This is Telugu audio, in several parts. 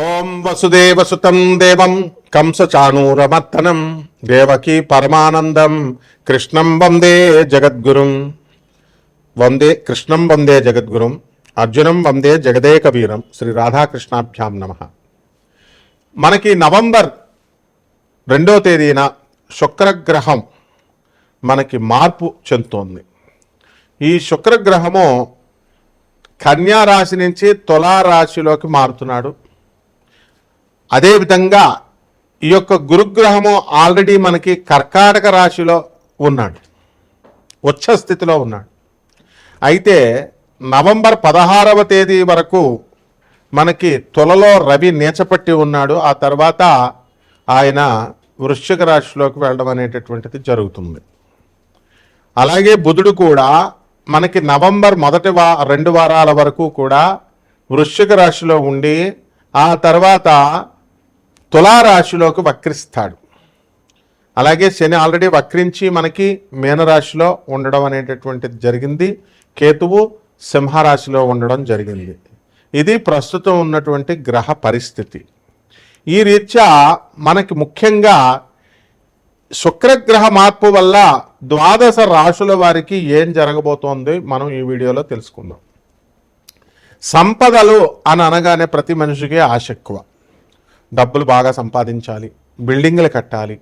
ఓం వసుదేవసుతం దేవం కంసచాణూరమర్తనం దేవకీ పరమానందం కృష్ణం వందే జగద్గురుం. వందే కృష్ణం వందే జగద్గురుం అర్జునం వందే జగదేక వీరం శ్రీ రాధాకృష్ణాభ్యాం నమ. మనకి నవంబర్ రెండో తేదీన శుక్రగ్రహం మనకి మార్పు చెందుతోంది. ఈ శుక్రగ్రహము కన్యా రాశి నుంచి తులారాశిలోకి మారుతున్నాడు. అదేవిధంగా ఈ యొక్క గురుగ్రహము ఆల్రెడీ మనకి కర్కాటక రాశిలో ఉన్నాడు. ఉచ్చ స్థితిలో ఉన్నాడు. అయితే నవంబర్ పదహారవ తేదీ వరకు మనకి తులలో రవి నీచపట్టి ఉన్నాడు. ఆ తర్వాత ఆయన వృశ్చిక రాశిలోకి వెళ్ళడం అనేటటువంటిది జరుగుతుంది. అలాగే బుధుడు కూడా మనకి నవంబర్ మొదటి వా రెండు వారాల వరకు కూడా వృశ్చిక రాశిలో ఉండి ఆ తర్వాత తులారాశిలోకి వక్రిస్తాడు. అలాగే శని ఆల్రెడీ వక్రించి మనకి మీనరాశిలో ఉండడం అనేటటువంటిది జరిగింది. కేతువు సింహరాశిలో ఉండడం జరిగింది. ఇది ప్రస్తుతం ఉన్నటువంటి గ్రహ పరిస్థితి. ఈ రీత్యా మనకి ముఖ్యంగా శుక్రగ్రహ మార్పు వల్ల ద్వాదశ రాశుల వారికి ఏం జరగబోతోంది మనం ఈ వీడియోలో తెలుసుకుందాం. సంపదలు అని అనగానే ప్రతి మనిషికి ఆశ ఎక్కువ. డబ్బులు బాగా సంపాదించాలి బిల్డింగ్లు కట్టాలి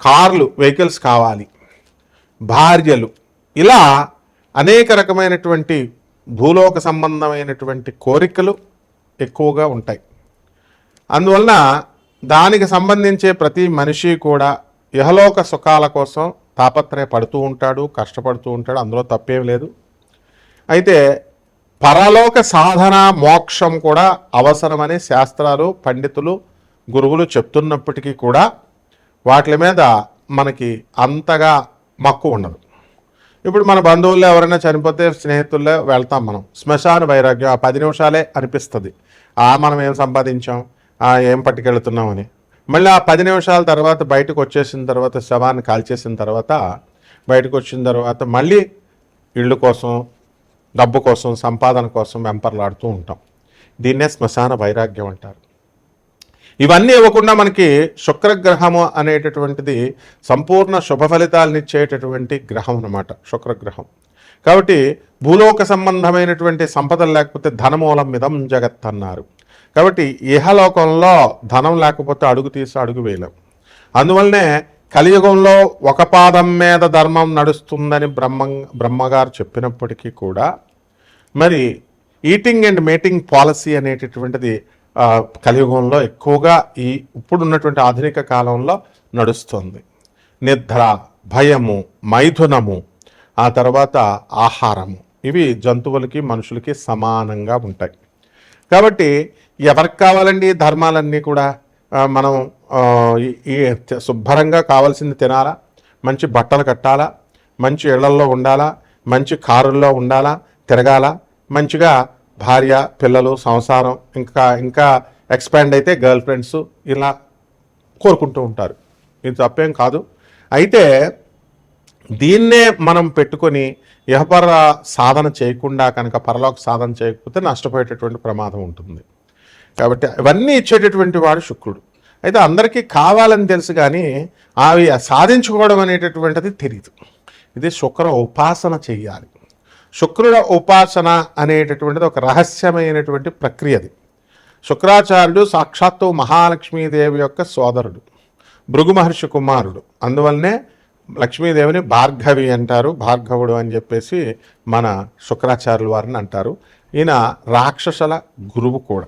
కార్లు వెహికల్స్ కావాలి భార్యలు. ఇలా అనేక రకమైనటువంటి భూలోక సంబంధమైనటువంటి కోరికలు ఎక్కువగా ఉంటాయి. అందువలన దానికి సంబంధించే ప్రతి మనిషి కూడా ఇహలోక సుఖాల కోసం తాపత్రయపడుతూ ఉంటాడు కష్టపడుతూ ఉంటాడు అందులో తప్పేం లేదు. అయితే పరలోక సాధన మోక్షం కూడా అవసరమని శాస్త్రాలు పండితులు గురువులు చెప్తున్నప్పటికీ కూడా వాటి మీద మనకి అంతగా మక్కువ ఉండదు. ఇప్పుడు మన బంధువుల్లో ఎవరైనా చనిపోతే స్నేహితుల్లో వెళ్తాం మనం. శ్మశాన వైరాగ్యం ఆ పది నిమిషాలే అనిపిస్తుంది. ఆ మనం ఏం సంపాదించాం? ఆ ఏం పట్టుకెళ్తున్నామని మళ్ళీ ఆ పది నిమిషాల తర్వాత బయటకు వచ్చేసిన తర్వాత శవాన్ని కాల్చేసిన తర్వాత బయటకు వచ్చిన తర్వాత మళ్ళీ ఇళ్ళు కోసం డబ్బు కోసం సంపాదన కోసం వెంపర్లాడుతూ ఉంటాం. దీన్నే శ్మశాన వైరాగ్యం అంటారు. ఇవన్నీ ఇవ్వకుండా మనకి శుక్రగ్రహము అనేటటువంటిది సంపూర్ణ శుభ ఫలితాలను ఇచ్చేటటువంటి గ్రహం అన్నమాట శుక్రగ్రహం. కాబట్టి భూలోక సంబంధమైనటువంటి సంపదలు లేకపోతే ధనమూలం మిదం జగత్ అన్నారు కాబట్టి ఇహలోకంలో ధనం లేకపోతే అడుగు తీసి అడుగు వేయలేం. అందువల్లనే కలియుగంలో ఒక పాదం మీద ధర్మం నడుస్తుందని బ్రహ్మ బ్రహ్మగారు చెప్పినప్పటికీ కూడా మరి ఈటింగ్ అండ్ మేటింగ్ పాలసీ అనేటటువంటిది కలియుగంలో ఎక్కువగా ఈ ఇప్పుడున్నటువంటి ఆధునిక కాలంలో నడుస్తుంది. నిద్ర భయము మైథునము ఆ తర్వాత ఆహారము. ఇవి జంతువులకి మనుషులకి సమానంగా ఉంటాయి. కాబట్టి ఎవరికి కావాలండి ఈ ధర్మాలన్నీ కూడా? మనం ఈ శుభ్రంగా కావాల్సింది తినాలా? మంచి బట్టలు కట్టాలా? మంచి ఇళ్ళల్లో ఉండాలా? మంచి కారుల్లో ఉండాలా? తిరగాల? మంచిగా భార్య పిల్లలు సంసారం ఇంకా ఇంకా ఎక్స్పాండ్ అయితే గర్ల్ ఫ్రెండ్స్ ఇలా కోరుకుంటూ ఉంటారు. ఇది తప్పేం కాదు. అయితే దీన్నే మనం పెట్టుకొని యహపర సాధన చేయకుండా కనుక పరలోక సాధన చేయకపోతే నష్టపోయేటటువంటి ప్రమాదం ఉంటుంది. కాబట్టి ఇవన్నీ ఇచ్చేటటువంటి వాడు శుక్రుడు. అయితే అందరికీ కావాలని తెలుసు కానీ అవి సాధించుకోవడం అనేటటువంటిది తెలియదు ఇది శుక్ర ఉపాసన చెయ్యాలి శుక్రుల ఉపాసన అనేటటువంటిది ఒక రహస్యమైనటువంటి ప్రక్రియది. శుక్రాచార్యుడు సాక్షాత్తు మహాలక్ష్మీదేవి యొక్క సోదరుడు భృగు మహర్షి కుమారుడు. అందువల్లనే లక్ష్మీదేవిని భార్గవి అంటారు భార్గవుడు అని చెప్పేసి మన శుక్రాచార్యుల వారిని అంటారు. ఈయన రాక్షసుల గురువు కూడా.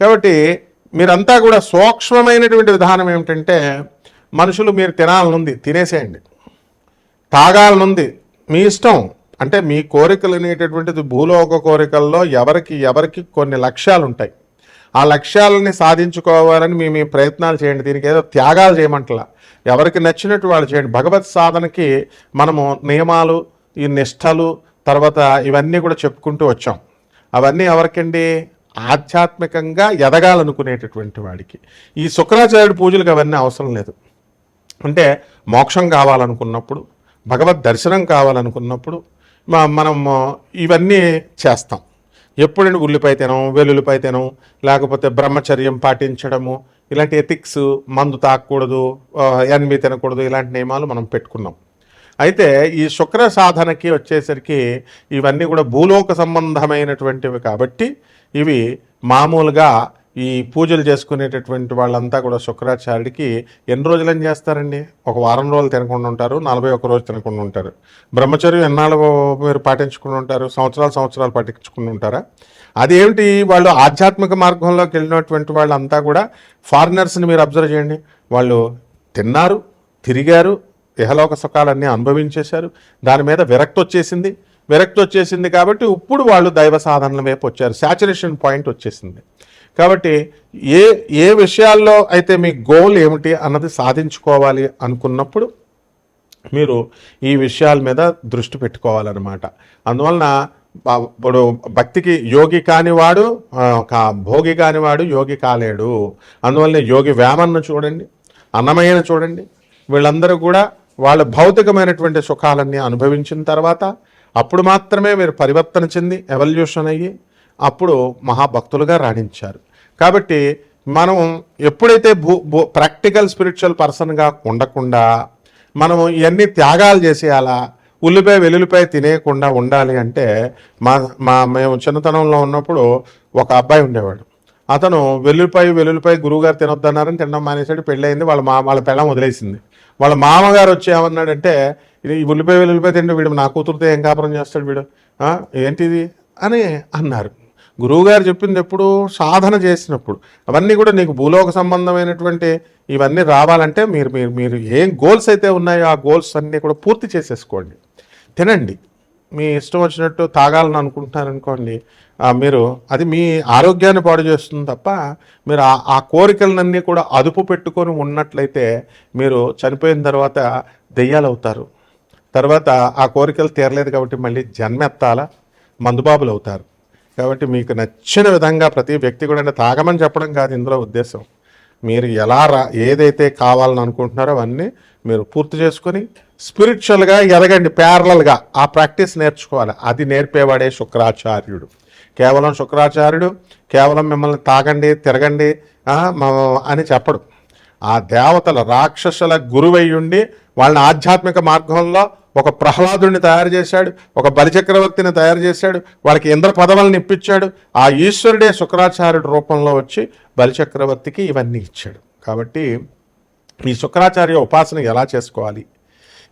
కాబట్టి మీరంతా కూడా సూక్ష్మమైనటువంటి విధానం ఏమిటంటే మనుషులు మీరు తినాలనుంది తినేసేయండి. తాగాలనుంది మీ ఇష్టం. అంటే మీ కోరికలు అనేటటువంటిది భూలోక కోరికల్లో ఎవరికి ఎవరికి కొన్ని లక్ష్యాలు ఉంటాయి ఆ లక్ష్యాలని సాధించుకోవాలని మీ మీ ప్రయత్నాలు చేయండి. దీనికి ఏదో త్యాగాలు చేయమంటలా. ఎవరికి నచ్చినట్టు వాళ్ళు చేయండి. భగవత్ సాధనకి మనము నియమాలు ఈ నిష్టలు తర్వాత ఇవన్నీ కూడా చెప్పుకుంటూ వచ్చాం. అవన్నీ ఎవరికండి? ఆధ్యాత్మికంగా ఎదగాలనుకునేటటువంటి వాడికి. ఈ శుక్రాచార్యుడి పూజలకు అవన్నీ అవసరం లేదు. అంటే మోక్షం కావాలనుకున్నప్పుడు భగవద్ దర్శనం కావాలనుకున్నప్పుడు మనం ఇవన్నీ చేస్తాం. ఎప్పుడైనా ఉల్లిపాయ తినం వెల్లుల్లిపాయ తినం లేకపోతే బ్రహ్మచర్యం పాటించడము ఇలాంటి ఎథిక్స్ మందు తాకూడదు ఎన్మి తినకూడదు ఇలాంటి నియమాలు మనం పెట్టుకున్నాం. అయితే ఈ శుక్ర సాధనకి వచ్చేసరికి ఇవన్నీ కూడా భూలోక సంబంధమైనటువంటివి కాబట్టి ఇవి మామూలుగా ఈ పూజలు చేసుకునేటటువంటి వాళ్ళంతా కూడా శుక్రాచార్యుడికి ఎన్ని రోజులని చేస్తారండి? ఒక వారం రోజులు తినకుండా ఉంటారు నలభై ఒక్క రోజు తినకుండా ఉంటారు. బ్రహ్మచర్యం ఎన్నాళ్ళు మీరు పాటించుకుని ఉంటారు? సంవత్సరాలు సంవత్సరాలు పాటించుకుని ఉంటారా? అదేమిటి వాళ్ళు ఆధ్యాత్మిక మార్గంలోకి వెళ్ళినటువంటి వాళ్ళంతా కూడా ఫారినర్స్ని మీరు అబ్జర్వ్ చేయండి. వాళ్ళు తిన్నారు తిరిగారు ఇహలోక సుఖాలన్నీ అనుభవించేశారు. దాని మీద విరక్తి వచ్చేసింది. విరక్తి వచ్చేసింది కాబట్టి ఇప్పుడు వాళ్ళు దైవ సాధనల వైపు వచ్చారు. శాచురేషన్ పాయింట్ వచ్చేసింది. కాబట్టి ఏ ఏ విషయాల్లో అయితే మీ గోల్ ఏమిటి అన్నది సాధించుకోవాలి అనుకున్నప్పుడు మీరు ఈ విషయాల మీద దృష్టి పెట్టుకోవాలన్నమాట. అందువలన ఇప్పుడు భక్తికి యోగి కానివాడు భోగి కానివాడు యోగి కాలేడు. అందువల్ల యోగి వేమన్ను చూడండి అన్నమయ్యను చూడండి. వీళ్ళందరూ కూడా వాళ్ళ భౌతికమైనటువంటి సుఖాలన్నీ అనుభవించిన తర్వాత అప్పుడు మాత్రమే మీరు పరివర్తన చెంది ఎవల్యూషన్ అయ్యి అప్పుడు మహాభక్తులుగా రాణించారు. కాబట్టి మనం ఎప్పుడైతే భూ భూ ప్రాక్టికల్ స్పిరిచువల్ పర్సన్గా ఉండకుండా మనం ఇవన్నీ త్యాగాలు చేసేయాలా ఉల్లిపాయ వెల్లుల్లిపాయ తినేయకుండా ఉండాలి అంటే మా మా మేము చిన్నతనంలో ఉన్నప్పుడు ఒక అబ్బాయి ఉండేవాడు. అతను వెల్లుల్లిపాయ వెల్లుల్లిపాయ గురువుగారు తినొద్దన్నారని తినడం మానేసాడు పెళ్ళయింది వాళ్ళ మా వాళ్ళ పెళ్ళం వదిలేసింది. వాళ్ళ మామగారు వచ్చి ఏమన్నాడంటే ఇది ఉల్లిపాయ వెల్లుల్లిపాయ తింటే వీడు నా కూతురుతో ఏం కాపురం చేస్తాడు వీడు? ఏంటిది? అని అన్నారు. గురువుగారు చెప్పింది ఎప్పుడు సాధన చేసినప్పుడు. అవన్నీ కూడా నీకు భూలోక సంబంధమైనటువంటి ఇవన్నీ రావాలంటే మీరు మీరు మీరు ఏం గోల్స్ అయితే ఉన్నాయో ఆ గోల్స్ అన్నీ కూడా పూర్తి చేసేసుకోండి. తినండి. మీ ఇష్టం వచ్చినట్టు తాగాలని అనుకుంటున్నారనుకోండి మీరు అది మీ ఆరోగ్యాన్ని పాడు చేస్తుంది తప్ప మీరు ఆ ఆ కోరికలన్నీ కూడా అదుపు పెట్టుకొని ఉన్నట్లయితే మీరు చనిపోయిన తర్వాత దెయ్యాలు అవుతారు తర్వాత ఆ కోరికలు తీరలేదు కాబట్టి మళ్ళీ జన్మెత్తాల? మందుబాబులు అవుతారు కాబట్టి మీకు నచ్చిన విధంగా ప్రతి వ్యక్తి కూడా అంటే తాగమని చెప్పడం కాదు ఇందులో ఉద్దేశం. మీరు ఎలా రా ఏదైతే కావాలని అనుకుంటున్నారో అవన్నీ మీరు పూర్తి చేసుకొని స్పిరిచువల్గా ఎదగండి ప్యారలల్గా ఆ ప్రాక్టీస్ నేర్చుకోవాలి. అది నేర్పేవాడే శుక్రాచార్యుడు. కేవలం శుక్రాచార్యుడు కేవలం మిమ్మల్ని తాగండి తిరగండి మ- అని చెప్పడు. ఆ దేవతల రాక్షసుల గురువయ్యుండి వాళ్ళని ఆధ్యాత్మిక మార్గంలో ఒక ప్రహ్లాదుని తయారు చేశాడు ఒక బలిచక్రవర్తిని తయారు చేశాడు వాళ్ళకి ఇంద్ర పదవులను ఇప్పించాడు. ఆ ఈశ్వరుడే శుక్రాచార్యుడి రూపంలో వచ్చి బలిచక్రవర్తికి ఇవన్నీ ఇచ్చాడు. కాబట్టి ఈ శుక్రాచార్య ఉపాసన ఎలా చేసుకోవాలి?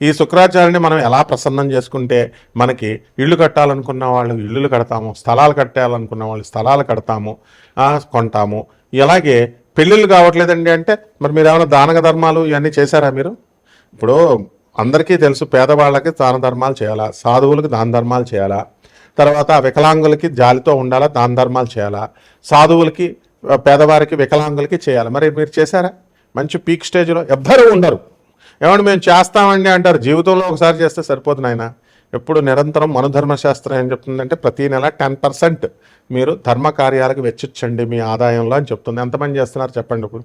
ఈ శుక్రాచార్యుని మనం ఎలా ప్రసన్నం చేసుకుంటే మనకి ఇల్లు కట్టాలనుకున్న వాళ్ళు ఇల్లులు కడతాము స్థలాలు కట్టాలనుకున్న వాళ్ళు స్థలాలు కడతాము కొంటాము. ఇలాగే పెళ్ళిళ్ళు కావట్లేదండి అంటే మరి మీరు ఏమైనా దానక ధర్మాలు ఇవన్నీ చేశారా మీరు? ఇప్పుడు అందరికీ తెలుసు పేదవాళ్ళకి దాన ధర్మాలు చేయాలా సాధువులకు దాన ధర్మాలు చేయాలా తర్వాత వికలాంగులకి జాలితో ఉండాలా దాన ధర్మాలు చేయాలా సాధువులకి పేదవారికి వికలాంగులకి చేయాలి. మరి మీరు చేశారా? మంచి పీక్ స్టేజ్లో ఎవ్వరూ ఉండరు. ఏమంటే మేము చేస్తామండి అంటారు. జీవితంలో ఒకసారి చేస్తే సరిపోతుంది ఆయన ఎప్పుడు నిరంతరం మనుధర్మశాస్త్రం ఏం చెప్తుందంటే ప్రతి నెల టెన్ పర్సెంట్ మీరు ధర్మ కార్యాలకు వెచ్చించండి మీ ఆదాయంలో అని చెప్తుంది. ఎంతమంది చేస్తున్నారు చెప్పండి ఇప్పుడు.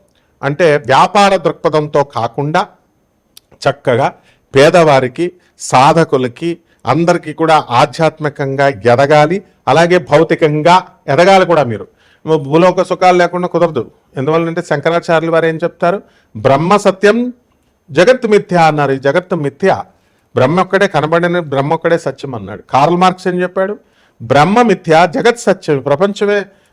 అంటే వ్యాపార దృక్పథంతో కాకుండా చక్కగా పేదవారికి సాధకులకి అందరికీ కూడా ఆధ్యాత్మికంగా ఎదగాలి అలాగే భౌతికంగా ఎదగాలి కూడా మీరు. భూలోక సుఖాలు లేకుండా కుదరదు. ఎందువల్లంటే శంకరాచార్యులు వారు ఏం చెప్తారు? బ్రహ్మ సత్యం జగత్ మిథ్య అన్నారు. ఈ జగత్తు మిథ్య. బ్రహ్మ ఒక్కడే కనబడిన బ్రహ్మ ఒక్కడే సత్యం అన్నాడు. కార్ల్ మార్క్స్ ఏం చెప్పాడు? బ్రహ్మ మిథ్య జగత్ సత్యం. ప్రపంచమే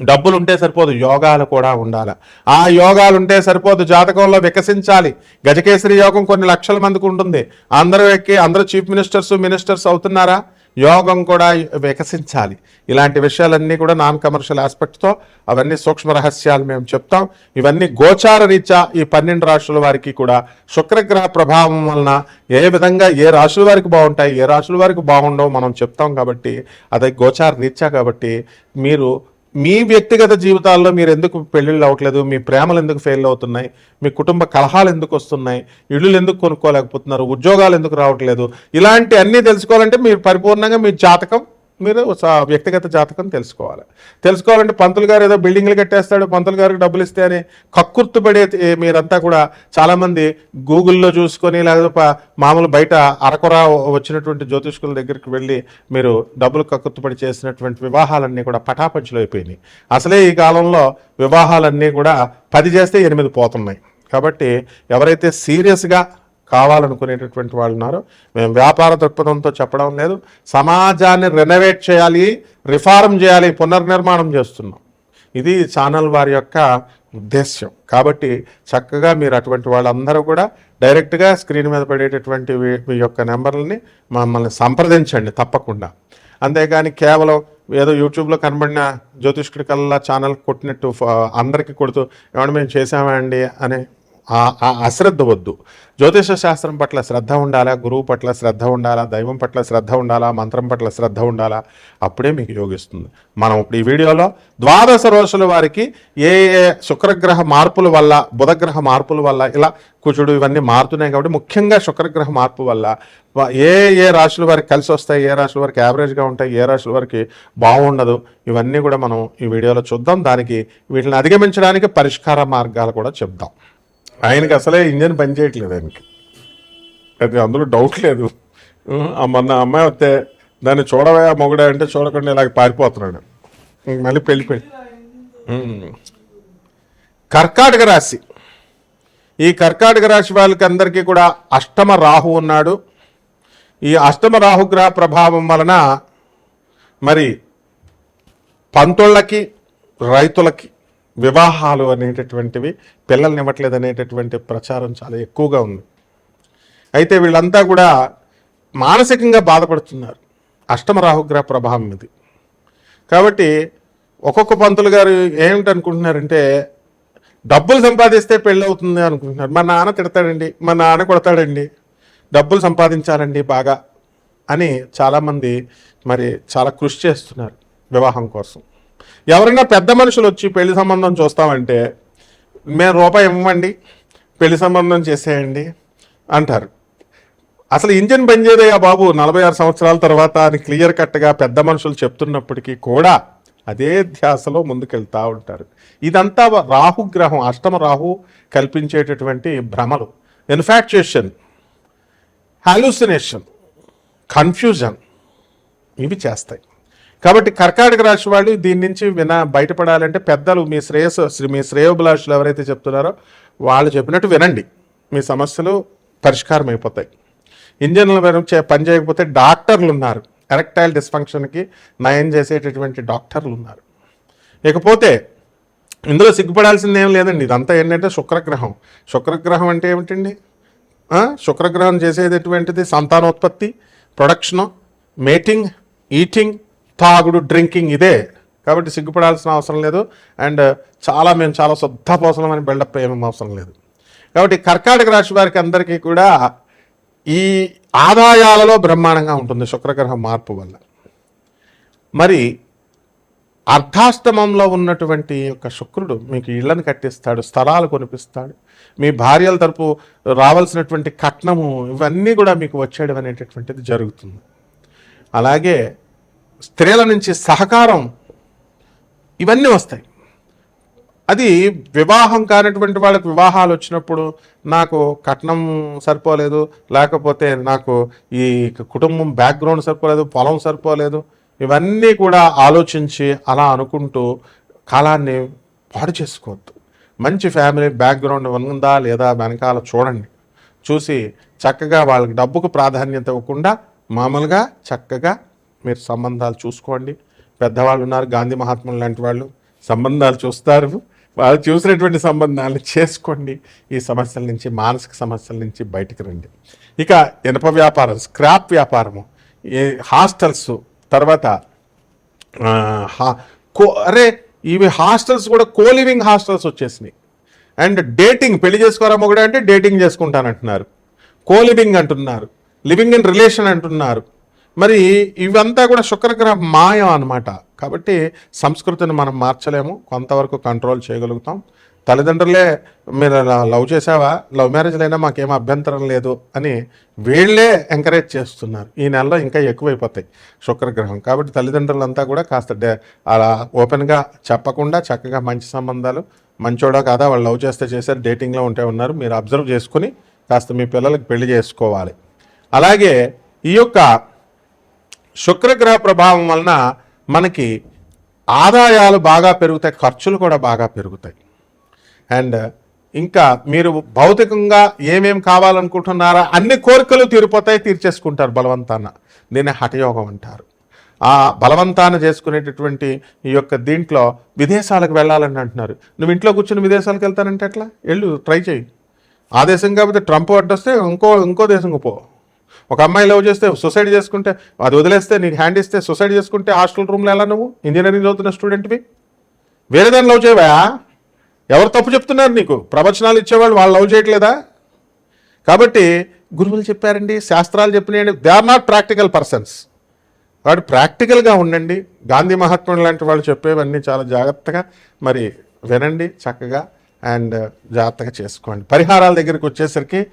డబ్బులు ఉంటే సరిపోదు యోగాలు కూడా ఉండాలి. ఆ యోగాలు ఉంటే సరిపోదు జాతకంలో వికసించాలి. గజకేసరి యోగం కొన్ని లక్షల మందికి ఉంటుంది. అందరూ ఎక్కి అందరూ చీఫ్ మినిస్టర్స్ మినిస్టర్స్ అవుతున్నారా? యోగం కూడా వికసించాలి. ఇలాంటి విషయాలన్నీ కూడా నాన్ కమర్షియల్ ఆస్పెక్ట్తో అవన్నీ సూక్ష్మ రహస్యాలు మేము చెప్తాం. ఇవన్నీ గోచార రీత్యా ఈ పన్నెండు రాశుల వారికి కూడా శుక్రగ్రహ ప్రభావం వలన ఏ విధంగా ఏ రాశుల వారికి బాగుంటాయి ఏ రాశుల వారికి బాగుండవు మనం చెప్తాం కాబట్టి అదే గోచార రీత్యా కాబట్టి మీరు మీ వ్యక్తిగత జీవితాల్లో మీరు ఎందుకు పెళ్ళిళ్ళు అవ్వట్లేదు? మీ ప్రేమలు ఎందుకు ఫెయిల్ అవుతున్నాయి? మీ కుటుంబ కలహాలు ఎందుకు వస్తున్నాయి? ఇళ్ళు ఎందుకు కొనుక్కోలేకపోతున్నారు? ఉద్యోగాలు ఎందుకు రావట్లేదు? ఇలాంటి అన్నీ తెలుసుకోవాలంటే మీరు పరిపూర్ణంగా మీ జాతకం మీరు స- వ్యక్తిగత జాతకం తెలుసుకోవాలి. తెలుసుకోవాలంటే పంతులు గారు ఏదో బిల్డింగ్లు కట్టేస్తాడు పంతులు గారికి డబ్బులు ఇస్తే అని కక్కుర్తుపడే మీరంతా కూడా చాలామంది గూగుల్లో చూసుకొని లేకపోతే మామూలు బయట అరకొర వచ్చినటువంటి జ్యోతిష్కుల దగ్గరికి వెళ్ళి మీరు డబ్బులు కక్కుర్తుపడి చేసినటువంటి వివాహాలన్నీ కూడా పటాపంచులు అయిపోయినాయి. అసలే ఈ కాలంలో వివాహాలన్నీ కూడా పది చేస్తే ఎనిమిది పోతున్నాయి. కాబట్టి ఎవరైతే సీరియస్గా కావాలనుకునేటటువంటి వాళ్ళు ఉన్నారు. మేము వ్యాపార దృక్పథంతో చెప్పడం లేదు. సమాజాన్ని రెనోవేట్ చేయాలి రిఫార్మ్ చేయాలి పునర్నిర్మాణం చేస్తున్నాం. ఇది ఛానల్ వారి యొక్క ఉద్దేశ్యం. కాబట్టి చక్కగా మీరు అటువంటి వాళ్ళందరూ కూడా డైరెక్ట్గా స్క్రీన్ మీద పడేటటువంటి మీ యొక్క నెంబర్లని మమ్మల్ని సంప్రదించండి తప్పకుండా. అంతేగాని కేవలం ఏదో యూట్యూబ్లో కనబడిన జ్యోతిష్కుడి కల్లా ఛానల్ కొట్టినట్టు అందరికీ కొడుతూ ఏమన్నా మేము చేసామండి అనే అశ్రద్ధ వద్దు. జ్యోతిష శాస్త్రం పట్ల శ్రద్ధ ఉండాలా? గురువు పట్ల శ్రద్ధ ఉండాలా? దైవం పట్ల శ్రద్ధ ఉండాలా? మంత్రం పట్ల శ్రద్ధ ఉండాలా? అప్పుడే మీకు యోగిస్తుంది. మనం ఇప్పుడు ఈ వీడియోలో ద్వాదశ రోజుల వారికి ఏ ఏ శుక్రగ్రహ మార్పుల వల్ల బుధగ్రహ మార్పుల వల్ల ఇలా కుచుడు ఇవన్నీ మారుతున్నాయి కాబట్టి ముఖ్యంగా శుక్రగ్రహ మార్పు వల్ల ఏ ఏ రాశుల వారికి కలిసి వస్తాయి? ఏ రాశుల వారికి యావరేజ్గా ఉంటాయి? ఏ రాశుల వారికి బాగుండదు? ఇవన్నీ కూడా మనం ఈ వీడియోలో చూద్దాం. దానికి వీటిని అధిగమించడానికి పరిష్కార మార్గాలు కూడా చెప్దాం. ఆయనకి అసలే ఇంజన్ పనిచేయట్లేదు ఆయనకి. అది అందులో డౌట్ లేదు. మొన్న అమ్మాయి వస్తే దాన్ని చూడవా మొగుడా అంటే చూడకుండా ఇలాగ పారిపోతున్నాడు. మళ్ళీ ఉం. కర్కాటక రాశి. ఈ కర్కాటక రాశి వాళ్ళకి అందరికీ కూడా అష్టమ రాహు ఉన్నాడు. ఈ అష్టమ రాహుగ్రహ ప్రభావం వలన మరి పంతోళ్ళకి రైతులకి వివాహాలు అనేటటువంటివి పిల్లల్ని ఇవ్వట్లేదు అనేటటువంటి ప్రచారం చాలా ఎక్కువగా ఉంది. అయితే వీళ్ళంతా కూడా మానసికంగా బాధపడుతున్నారు. అష్టమ రాహుగ్రహ ప్రభావం ఇది. కాబట్టి ఒక్కొక్క పంతులు గారు ఏమిటి అనుకుంటున్నారంటే డబ్బులు సంపాదిస్తే పెళ్ళి అవుతుంది అనుకుంటున్నారు. మా నాన్న తిడతాడండి మా నాన్న కొడతాడండి డబ్బులు సంపాదించాలండి బాగా అని చాలామంది మరి చాలా కృషి చేస్తున్నారు వివాహం కోసం. ఎవరైనా పెద్ద మనుషులు వచ్చి పెళ్ళి సంబంధం చూస్తామంటే మేము రూపాయి ఇవ్వండి పెళ్ళి సంబంధం చేసేయండి అంటారు. అసలు ఇంజిన్ పనిచేదయ్యా బాబు. నలభై ఆరు సంవత్సరాల తర్వాత అని క్లియర్ కట్గా పెద్ద మనుషులు చెప్తున్నప్పటికీ కూడా అదే ధ్యాసలో ముందుకెళ్తూ ఉంటారు. ఇదంతా రాహుగ్రహం అష్టమ రాహు కల్పించేటటువంటి భ్రమలు. ఇన్ఫాక్చుయేషన్ హాలూసినేషన్ కన్ఫ్యూజన్ ఇవి చేస్తాయి. కాబట్టి కర్కాటక రాశి వాళ్ళు దీని నుంచి విన బయటపడాలంటే పెద్దలు మీ శ్రేయస్ మీ శ్రేయోభిలాషులు ఎవరైతే చెప్తున్నారో వాళ్ళు చెప్పినట్టు వినండి. మీ సమస్యలు పరిష్కారం అయిపోతాయి ఇంజన్ల పని చేయకపోతే డాక్టర్లు ఉన్నారు. ఎరెక్టైల్ డిస్ఫంక్షన్కి నయం చేసేటటువంటి డాక్టర్లు ఉన్నారు. ఇకపోతే ఇందులో సిగ్గుపడాల్సింది ఏం లేదండి. ఇదంతా ఏంటంటే శుక్రగ్రహం. శుక్రగ్రహం అంటే ఏమిటండి? శుక్రగ్రహం చేసేటటువంటిది సంతానోత్పత్తి ప్రొడక్షను మేటింగ్ ఈటింగ్ తాగుడు డ్రింకింగ్ ఇదే. కాబట్టి సిగ్గుపడాల్సిన అవసరం లేదు. అండ్ చాలా మేము చాలా శుద్ధపోసలం అని బిల్డప్ ఏమీ అవసరం లేదు. కాబట్టి కర్కాటక రాశి వారికి అందరికీ కూడా ఈ ఆదాయాలలో బ్రహ్మాండంగా ఉంటుంది శుక్రగ్రహ మార్పు వల్ల. మరి అర్ధాష్టమంలో ఉన్నటువంటి యొక్క శుక్రుడు మీకు ఇళ్ళను కట్టిస్తాడు స్థలాలు కొనిపిస్తాడు మీ భార్యల తరపు రావాల్సినటువంటి కట్నము ఇవన్నీ కూడా మీకు వచ్చేయడం అనేటటువంటిది జరుగుతుంది. అలాగే స్త్రీల నుంచి సహకారం ఇవన్నీ వస్తాయి. అది వివాహం కానటువంటి వాళ్ళకి వివాహాలు వచ్చినప్పుడు నాకు కట్నం సరిపోలేదు లేకపోతే నాకు ఈ కుటుంబం బ్యాక్గ్రౌండ్ సరిపోలేదు పొలం సరిపోలేదు ఇవన్నీ కూడా ఆలోచించి అలా అనుకుంటూ కాలాన్ని పాడు చేసుకోవద్దు. మంచి ఫ్యామిలీ బ్యాక్గ్రౌండ్ ఉందా లేదా వెనకాల చూడండి. చూసి చక్కగా వాళ్ళకి డబ్బుకు ప్రాధాన్యత ఇవ్వకుండా మామూలుగా చక్కగా మీరు సంబంధాలు చూసుకోండి. పెద్దవాళ్ళు ఉన్నారు గాంధీ మహాత్ములు లాంటి వాళ్ళు. సంబంధాలు చూస్తారు. వాళ్ళు చూసినటువంటి సంబంధాలను చేసుకోండి. ఈ సమస్యల నుంచి మానసిక సమస్యల నుంచి బయటికి రండి. ఇక ఇనప వ్యాపారం స్క్రాప్ వ్యాపారము. ఈ హాస్టల్స్ తర్వాత కో అరే ఇవి హాస్టల్స్ కూడా కోలివింగ్ హాస్టల్స్ వచ్చేసినాయి. అండ్ డేటింగ్ పెళ్ళి చేసుకోరా మొగుడు అంటే డేటింగ్ చేసుకుంటానంటున్నారు. కోలివింగ్ అంటున్నారు. లివింగ్ ఇన్ రిలేషన్ అంటున్నారు. మరి ఇవంతా కూడా శుక్రగ్రహ మాయం అనమాట కాబట్టి సంస్కృతిని మనం మార్చలేము. కొంతవరకు కంట్రోల్ చేయగలుగుతాం. తల్లిదండ్రులే మీరు లవ్ చేసావా లవ్ మ్యారేజ్లైనా మాకేం అభ్యంతరం లేదు అని వీళ్ళే ఎంకరేజ్ చేస్తున్నారు. ఈ నెలలో ఇంకా ఎక్కువైపోతాయి శుక్రగ్రహం. కాబట్టి తల్లిదండ్రులంతా కూడా కాస్త డే అలా ఓపెన్గా చెప్పకుండా చక్కగా మంచి సంబంధాలు మంచోడా కాదా వాళ్ళు లవ్ చేస్తే చేశారు డేటింగ్లో ఉంటే ఉన్నారు మీరు అబ్జర్వ్ చేసుకుని కాస్త మీ పిల్లలకి పెళ్ళి చేసుకోవాలి. అలాగే ఈ యొక్క శుక్రగ్రహ ప్రభావం వలన మనకి ఆదాయాలు బాగా పెరుగుతాయి ఖర్చులు కూడా బాగా పెరుగుతాయి. అండ్ ఇంకా మీరు భౌతికంగా ఏమేం కావాలనుకుంటున్నారా అన్ని కోరికలు తీరిపోతాయి తీర్చేసుకుంటారు బలవంతాన. దీన్ని హఠయోగం అంటారు. ఆ బలవంతాన చేసుకునేటటువంటి ఈ యొక్క దీంట్లో విదేశాలకు వెళ్ళాలని అంటున్నారు. నువ్వు ఇంట్లో కూర్చుని విదేశాలకు వెళ్తానంటే ఎట్లా? వెళ్ళు ట్రై చేయి. ఆ దేశం కాకపోతే ట్రంప్ అడ్డొస్తే ఇంకో ఇంకో దేశంకు పో. ఒక అమ్మాయి లవ్ చేస్తే సొసైడ్ చేసుకుంటే అది వదిలేస్తే నీకు హ్యాండ్ ఇస్తే సొసైడ్ చేసుకుంటే హాస్టల్ రూమ్లో ఎలా నువ్వు? ఇంజనీరింగ్ చదువుతున్న స్టూడెంట్వి? వేరే దాన్ని లవ్ చేయవా? ఎవరు తప్పు చెప్తున్నారు నీకు? ప్రవచనాలు ఇచ్చేవాళ్ళు వాళ్ళు లవ్ చేయట్లేదా? కాబట్టి గురువులు చెప్పారండి శాస్త్రాలు చెప్పినాయండి. They are not practical persons వాడు ప్రాక్టికల్గా ఉండండి. గాంధీ మహాత్ముడు లాంటి వాళ్ళు చెప్పేవన్నీ చాలా జాగ్రత్తగా మరి వినండి చక్కగా. అండ్ జాగ్రత్తగా చేసుకోండి. పరిహారాల దగ్గరికి వచ్చేసరికి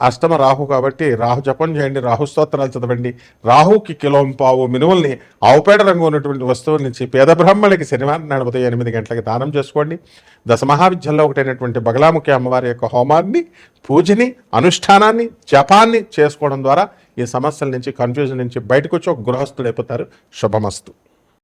అష్టమ రాహు కాబట్టి రాహు జపం చేయండి రాహు స్తోత్రాలు చదవండి. రాహుకి కిలోం పావు మినుముల్ని ఆవుపేట రంగు ఉన్నటువంటి వస్తువుల నుంచి పేద బ్రాహ్మణులకి శనివారం నాడు ఉదయం ఎనిమిది గంటలకి దానం చేసుకోండి. దశమహావిద్యల్లో ఒకటైనటువంటి బగలాముఖి అమ్మవారి యొక్క హోమాన్ని పూజని అనుష్ఠానాన్ని జపాన్ని చేసుకోవడం ద్వారా ఈ సమస్యల నుంచి కన్ఫ్యూజన్ నుంచి బయటకు వచ్చి ఒక గృహస్థుడు అయిపోతారు. శుభమస్తు.